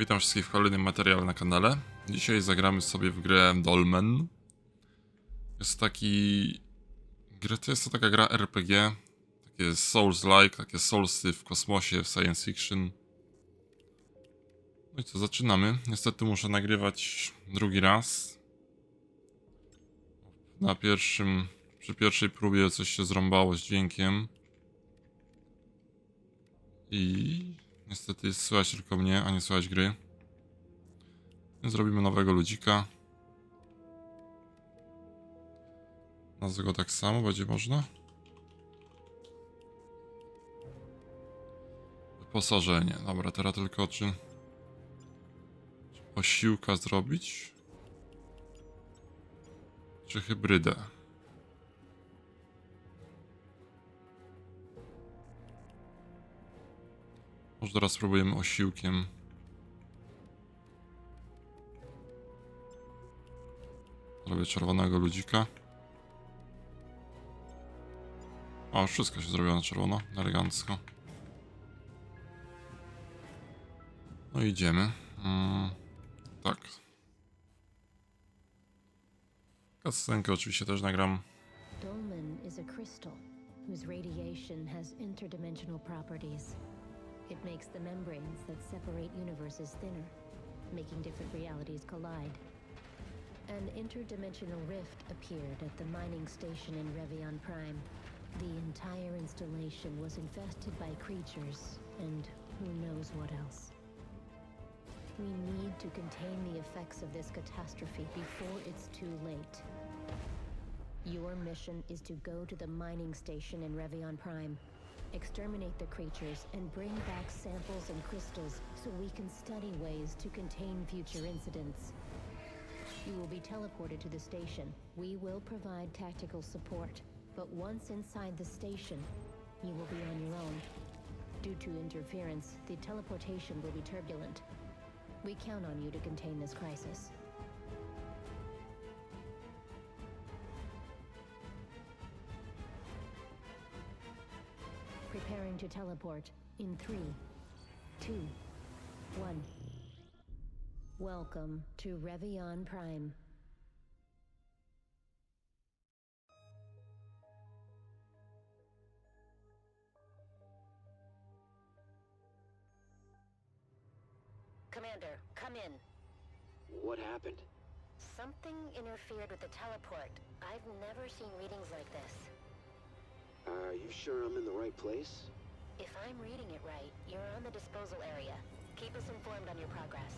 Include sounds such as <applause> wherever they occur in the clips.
Witam wszystkich w kolejnym materiale na kanale. Dzisiaj zagramy sobie w grę Dolmen. Jest taki... Gra, to jest to taka gra RPG. Takie Souls-like, takie Soulsy w kosmosie, w science fiction. No i co, zaczynamy. Niestety muszę nagrywać drugi raz. Na pierwszym... Przy pierwszej próbie coś się zrąbało z dźwiękiem. I niestety słychać tylko mnie, a nie słychać gry. Zrobimy nowego ludzika. Nazwę go tak samo, będzie można. Wyposażenie. Dobra, teraz tylko czy... czy osiłka zrobić? Czy hybrydę? Może teraz spróbujemy osiłkiem. Zrobię czerwonego ludzika. O, wszystko się zrobiło na czerwono, elegancko. No idziemy. Mm, tak. Kascenkę oczywiście też nagram. Dolmen is a crystal whose radiation has interdimensional properties. It makes the membranes that separate universes thinner, making different realities collide. An interdimensional rift appeared at the mining station in Revion Prime. The entire installation was infested by creatures and who knows what else. We need to contain the effects of this catastrophe before it's too late. Your mission is to go to the mining station in Revion Prime. Exterminate the creatures and bring back samples and crystals so we can study ways to contain future incidents. You will be teleported to the station. We will provide tactical support, but once inside the station, you will be on your own. Due to interference, the teleportation will be turbulent. We count on you to contain this crisis. Preparing to teleport in three, two, one. Welcome to Revion Prime. Commander, come in. What happened? Something interfered with the teleport. I've never seen readings like this. Are you sure I'm in the right place? If I'm reading it right, you're on the disposal area. Keep us informed on your progress.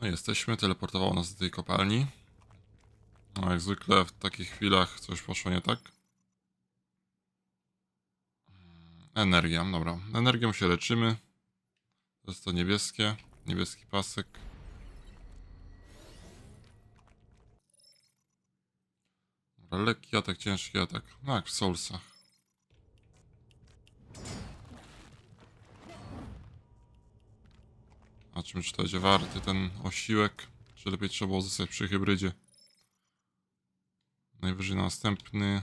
No jesteśmy, teleportowało nas do tej kopalni. No jak zwykle w takich chwilach coś poszło nie tak. Energia, dobra. Energią się leczymy. To jest to niebieskie, niebieski pasek. Lekki atak, ciężki atak. No jak w Soulsach. A czym czy to będzie warty ten osiłek? Czy lepiej trzeba było zostać przy hybrydzie? Najwyżej następny.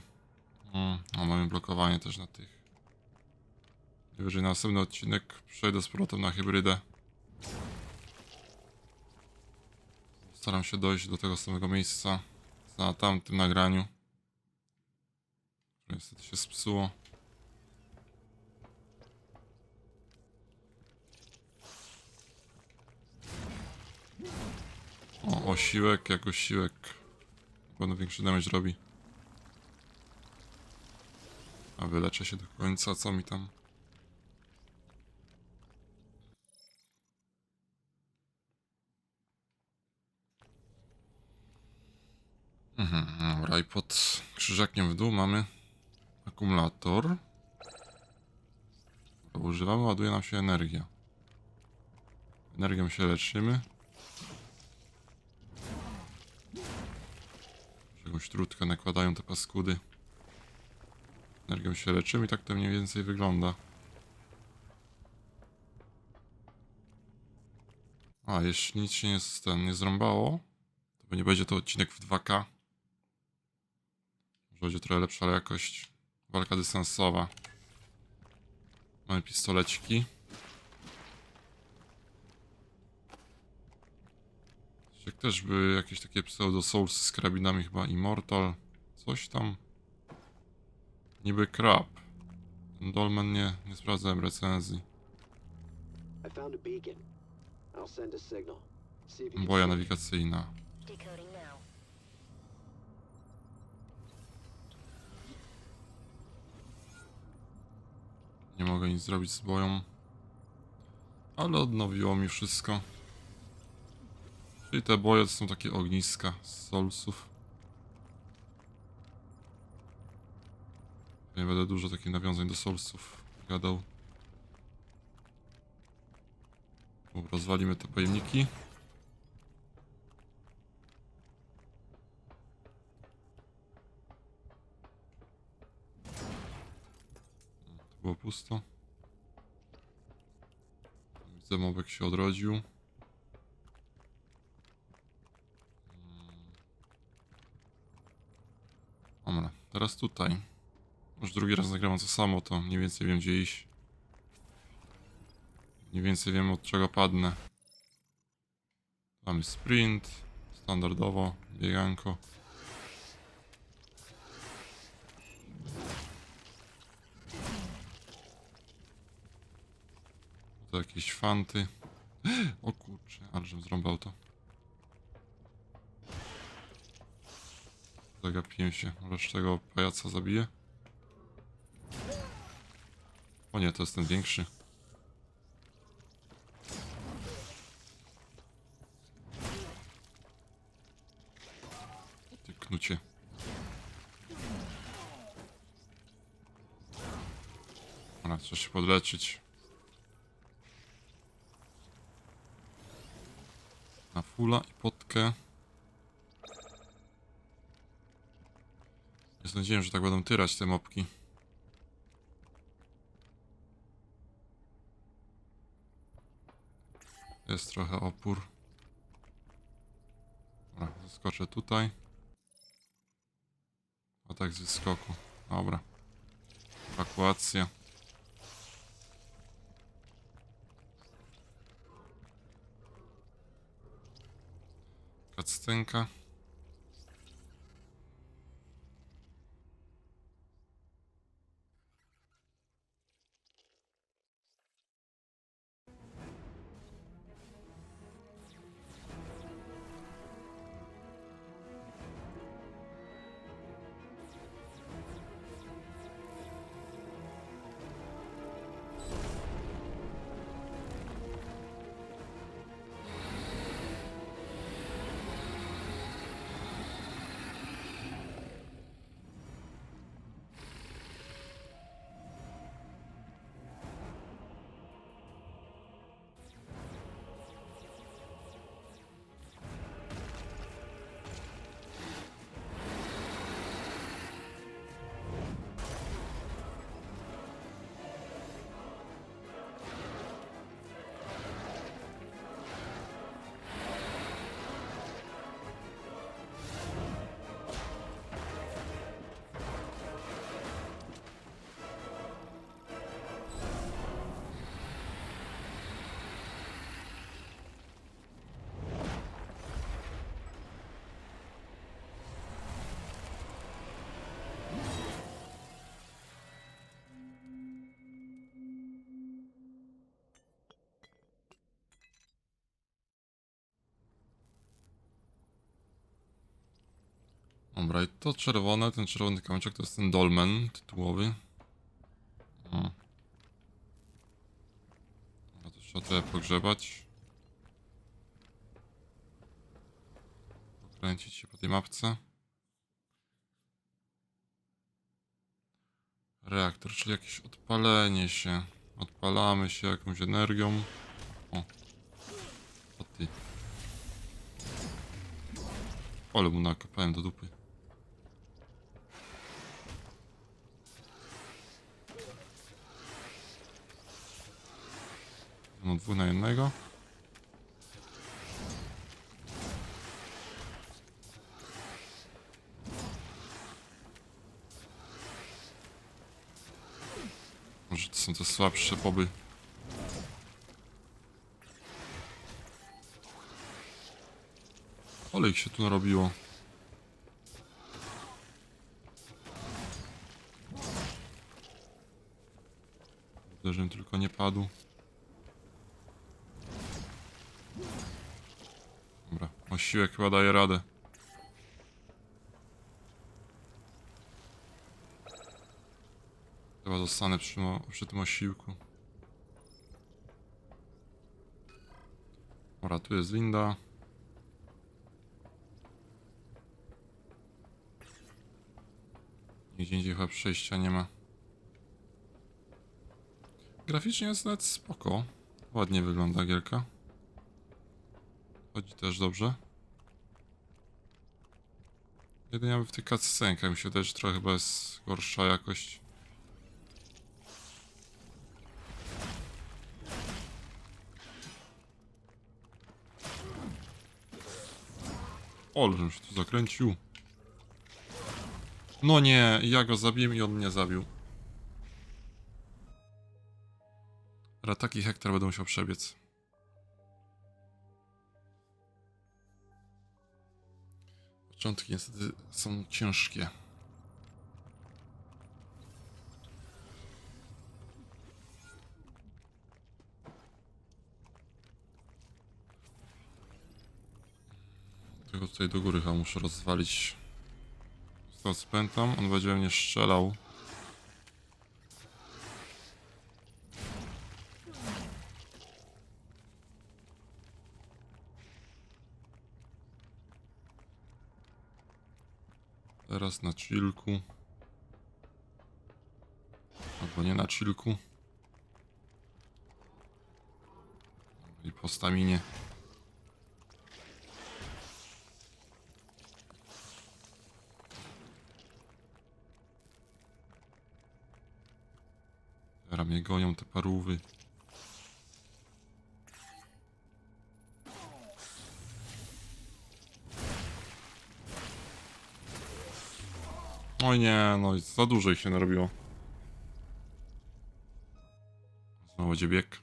Mm, a mamy blokowanie też na tych. Najwyżej następny odcinek przejdę z powrotem na hybrydę. Staram się dojść do tego samego miejsca na tamtym nagraniu. Niestety się spsuło. O, osiłek, jak osiłek. Na pewno większy damage robi. A wyleczę się do końca, co mi tam? Mhm, dobra, i pod krzyżakiem w dół mamy akumulator. Używamy, ładuje nam się energia. Energią się leczymy. Jakąś trutkę nakładają te paskudy. Energią się leczymy i tak to mniej więcej wygląda. A, jeśli nic się nie, ten, nie zrąbało, to nie będzie to odcinek w 2K, będzie trochę lepsza jakość. Walka dystansowa. Mamy pistoleciki. Jak też były jakieś takie pseudo souls z karabinami, chyba Immortal. Coś tam. Niby krab. Ten Dolmen nie, nie sprawdzałem recenzji. Boja nawigacyjna. Decoding now. Nie mogę nic zrobić z boją. Ale odnowiło mi wszystko. Czyli te boje to są takie ogniska z Soulsów. Nie będę dużo takich nawiązań do Soulsów gadał. Rozwalimy te pojemniki. Było pusto. Widzę, się odrodził. Mm. Dobra, teraz tutaj. Już drugi raz nagrywam to samo, to mniej więcej wiem gdzie iść. Mniej więcej wiem od czego padnę. Mamy sprint, standardowo, bieganko. To jakieś fanty. <gasps> O kurczę, ale zrąbał to. Zagapiłem się. Może tego pajaca zabiję? O nie, to jest ten większy. Ty knucie. Dobra, trzeba się podleczyć. Na fula i potkę. Nie sądziłem, że tak będą tyrać te mopki. Jest trochę opór. Dobra, zaskoczę tutaj. Atak z wyskoku. Dobra. Ewakuacja. Kactynka. Dobra, i to czerwone, ten czerwony kamyczek to jest ten dolmen tytułowy. Dobra, to trzeba trochę pogrzebać. Pokręcić się po tej mapce. Reaktor, czyli jakieś odpalenie się. Odpalamy się jakąś energią. O. O ty. Ale mu nakopałem do dupy. No dwóch na jednego. Może to są te słabsze poby. Ale ich się tu narobiło. Uderzeń tylko nie padł. Osiłek chyba daje radę. Chyba zostanę przy, przy tym osiłku. Dobra, tu jest winda. Nigdzie indziej chyba przejścia nie ma. Graficznie jest nawet spoko. Ładnie wygląda gierka. Chodzi też dobrze. Jedynie w tych cutscenkach mi się też trochę chyba jest gorsza jakość. Olżem się tu zakręcił. No nie, ja go zabiłem i on mnie zabił. Teraz taki hektar będę musiał przebiec. Początki niestety są ciężkie. Tylko tutaj do góry chyba muszę rozwalić. To spętam, on będzie mnie strzelał. Teraz na chillku. Albo nie na chillku. I po staminie. Teraz mnie gonią te parówy. Oj nie, no za dużo ich się narobiło. Znowu będzie bieg.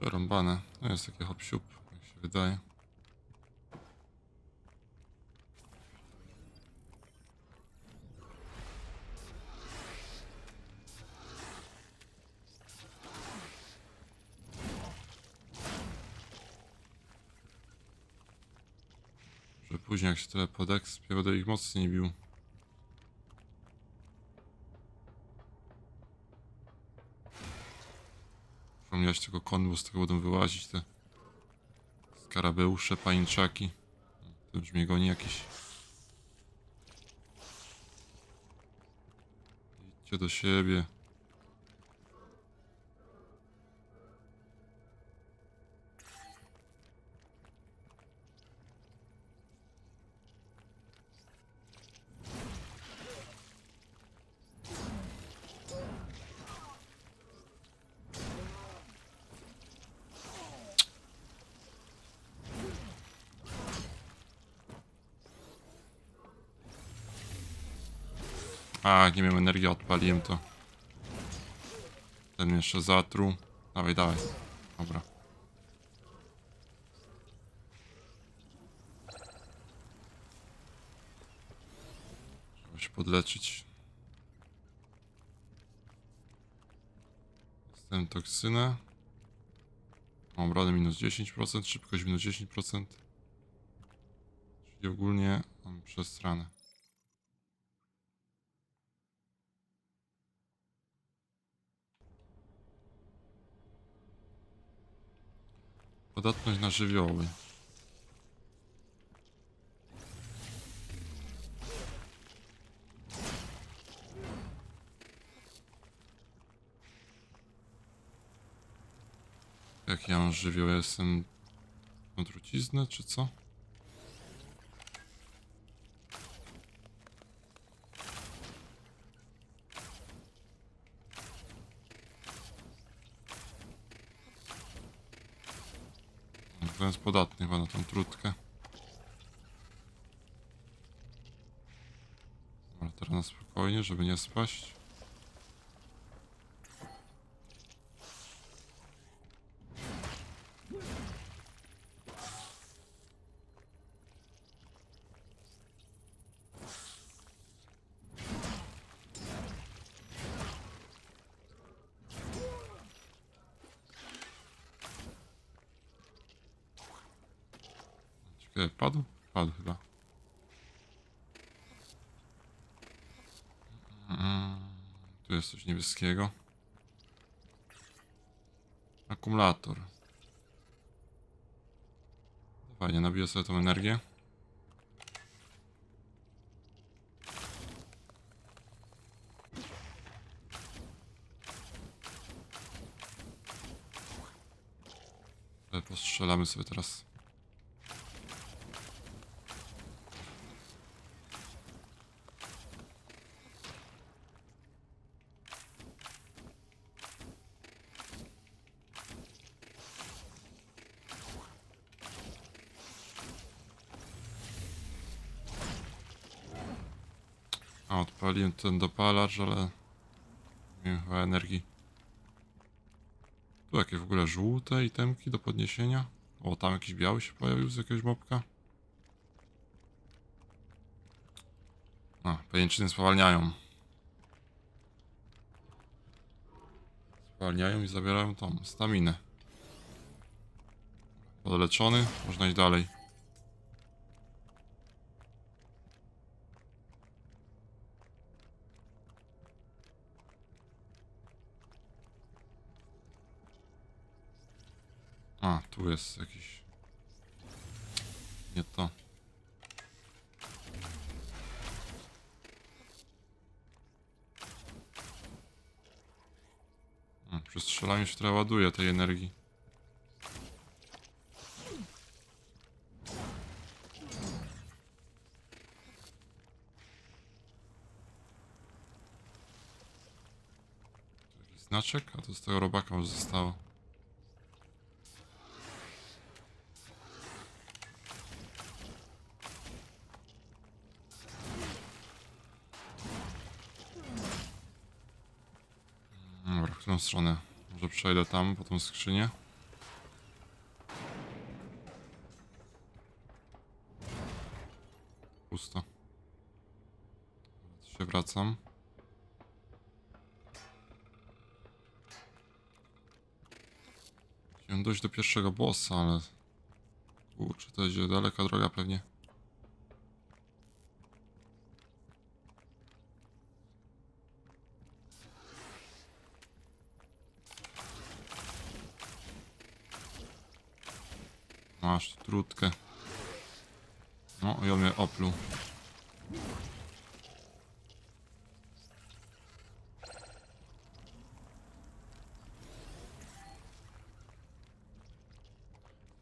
Przerąbane. To jest takie hop jak się wydaje. Że później jak się tyle podekspię, będę ich mocniej bił. Przypomniałeś tego konwu, z tego będą wyłazić te skarabeusze, pańczaki. To mnie goni jakiś. Idźcie do siebie. A, jak nie miałem energii, odpaliłem to. Ten jeszcze zatruł. Dawaj, dawaj. Dobra. Trzeba się podleczyć. Jestem toksynę. Mam radę minus 10%, szybkość minus 10%. Czyli ogólnie mam przestranę. Podatność na żywioły. Jak ja mam żywioł? Ja jestem... na truciznę, czy co? jest podatny chyba na tą trutkę. Dobra, teraz na spokojnie, żeby nie spaść. Ciekawe, padł? Padł chyba. Mm, Tu jest coś niebieskiego. Akumulator. Fajnie, nabiję sobie tą energię. Ale Postrzelamy sobie teraz. A, odpaliłem ten dopalacz, ale... Nie wiem, chyba energii. Tu jakie w ogóle żółte itemki do podniesienia? O, tam jakiś biały się pojawił z jakiegoś mopka. A, pajęczyny spowalniają. Spowalniają i zabierają tą staminę. Podleczony, można iść dalej. A, tu jest jakiś. Nie to. A, Przy się trochę ładuje tej energii. Jakiś znaczek, a to z tego robaka już zostało. Dobra, w którą stronę? Może przejdę tam po tą skrzynię? Pusto. Się wracam. Chciałem dojść do pierwszego bossa, ale... Kurczę, to będzie daleka droga pewnie. Masz trutkę. No i on mnie opluł.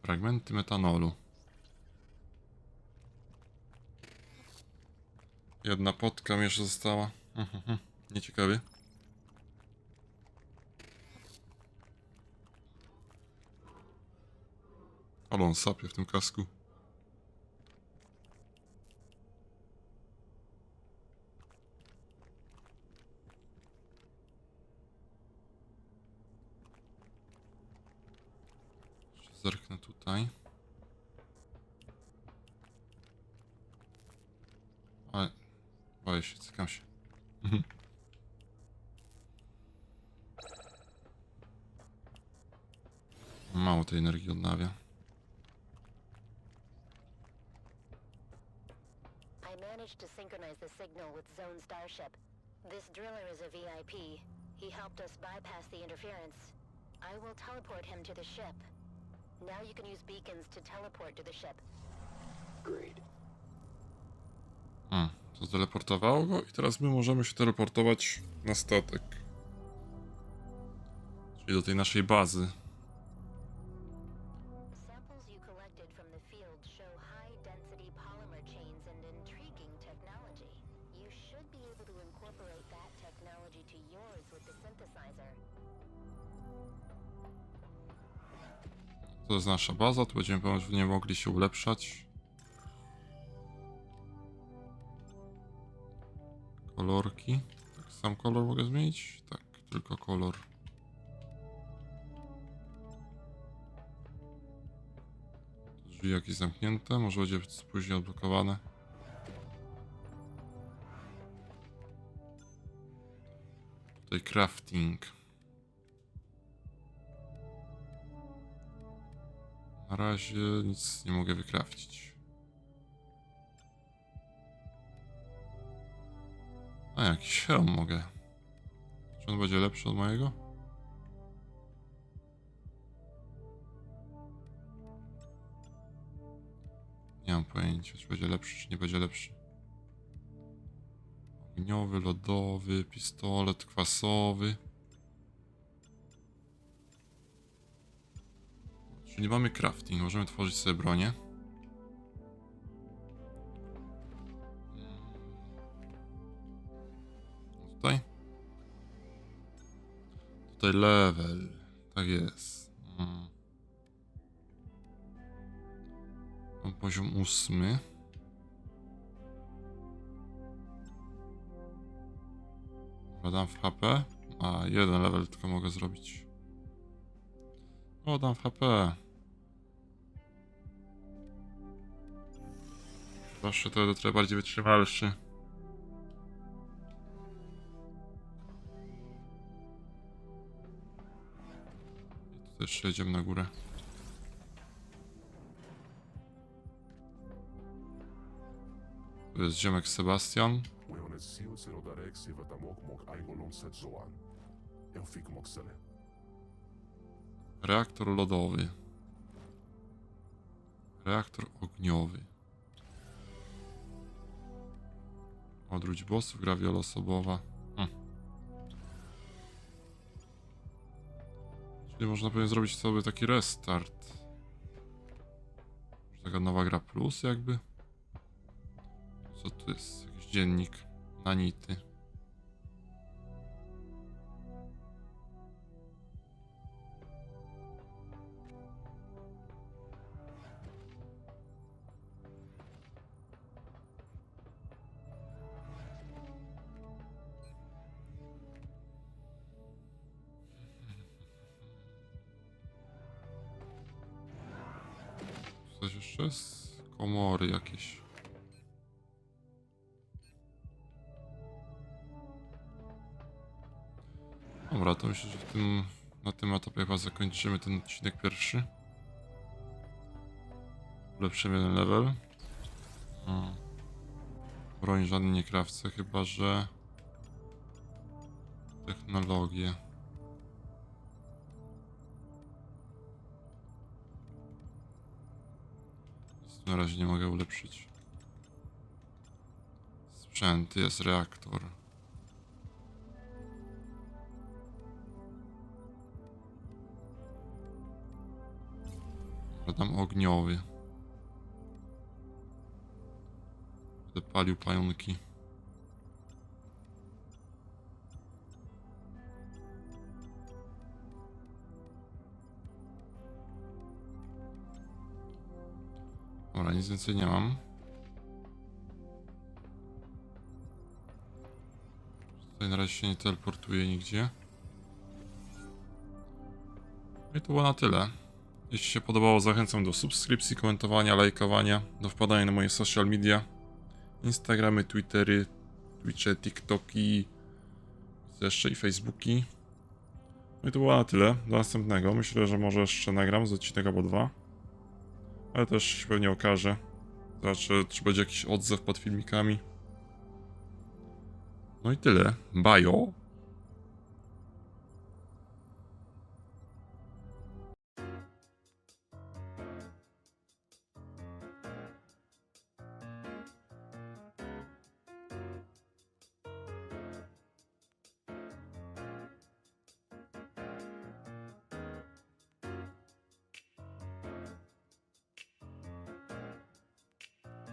Fragmenty metanolu. Jedna potka mi jeszcze została. Mhm, Nieciekawie. Ale on sapie w tym kasku. Zerknę tutaj. Ale boję się, cykam się. Mhm. Mało tej energii odnawia. I managed to synchronize the signal with Zone Starship. This driller is a VIP. He helped us bypass the interference. I will teleport him to the ship. Now you can use beacons to teleport to the ship. Great. A, to teleportowało go i teraz my możemy się teleportować na statek. Czyli do tej naszej bazy. To jest nasza baza, tu będziemy pewnie mogli się ulepszać. kolorki. Tak, sam kolor mogę zmienić? Tak, tylko kolor. Drzwi jakieś zamknięte, może będzie później odblokowane. Tutaj crafting. Na razie nic nie mogę wykrafcić. A jakiś hełm mogę. Czy on będzie lepszy od mojego? Nie mam pojęcia, czy będzie lepszy, czy nie będzie lepszy. Ogniowy, lodowy, pistolet kwasowy. Czyli mamy crafting, możemy tworzyć sobie bronię. Tutaj. Tutaj level. Tak jest. Mam poziom ósmy. Dam w HP. A, jeden level tylko mogę zrobić. O, dam w HP. Zawsze to trochę bardziej wytrzymalszy. Tu jeszcze jedziemy na górę. Tu jest ziomek Sebastian. Reaktor lodowy. Reaktor ogniowy. Odwróć bossów, gra wieloosobowa. Hm. Czyli można pewnie zrobić sobie taki restart. Taka nowa gra plus jakby? Co tu jest? Jakiś dziennik. Nanity. Coś jeszcze jest? Komory jakieś. Dobra, to myślę, że w tym, na tym etapie chyba zakończymy ten odcinek pierwszy. Ulepszymy jeden level. Hmm. Broń żadnej nie krawcę, chyba że... Technologię. Na razie nie mogę ulepszyć. Sprzęt, jest reaktor. Dodam ogniowy. Będę pająki. Dobra, nic więcej nie mam. Tutaj na razie się nie teleportuję nigdzie. No I to było na tyle. Jeśli się podobało, zachęcam do subskrypcji, komentowania, lajkowania, do wpadania na moje social media. Instagramy, Twittery, Twitche, TikToki, jeszcze i Facebooki. No i to było na tyle. Do następnego. Myślę, że może jeszcze nagram z odcinek albo dwa. Ale też się pewnie okaże. Zobaczę, czy będzie jakiś odzew pod filmikami. No i tyle. Bajo.